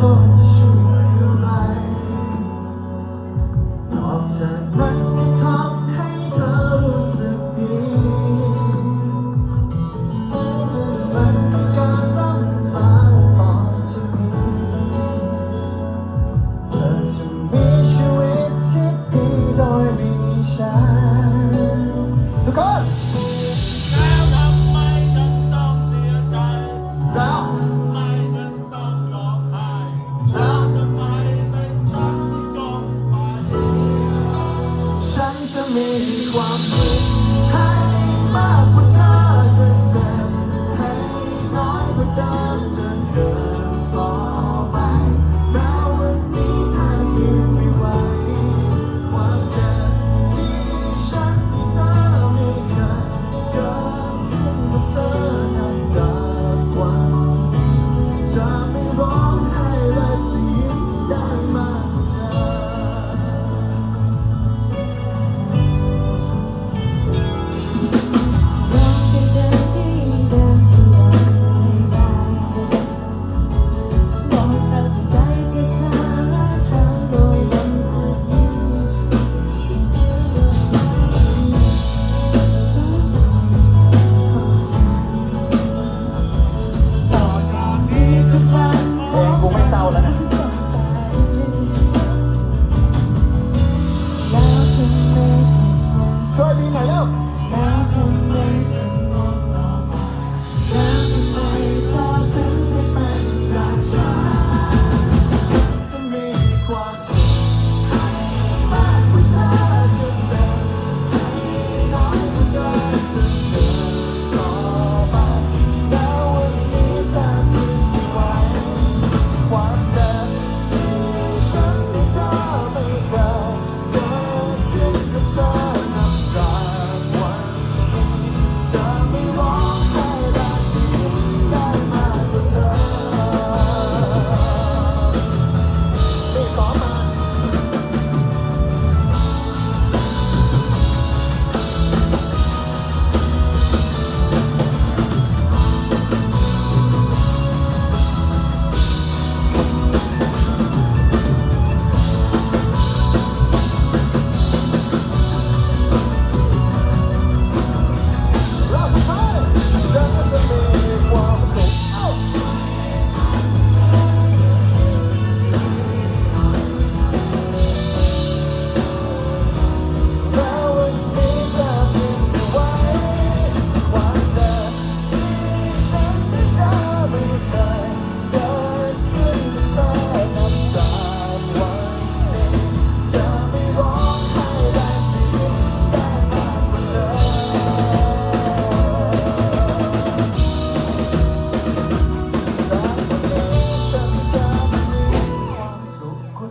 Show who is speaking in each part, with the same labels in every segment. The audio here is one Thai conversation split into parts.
Speaker 1: Oh. มี
Speaker 2: ความรู้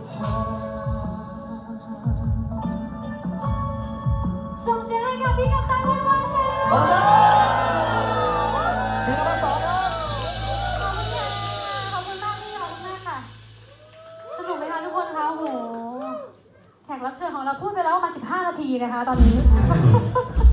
Speaker 2: ส่งเสี
Speaker 3: ยง
Speaker 2: ให้กับพี่กัปตันวันวัคะขอบ
Speaker 3: พี่นวัค
Speaker 2: รับ
Speaker 3: คุณค่ะขอบคุณมากพี่ขอบคุณมาค่ะ สนุกไหมคะทุกคนคะโห แขกรับเชิญของเราพูดไปแล้วมา15 นาทีนะคะตอนนี้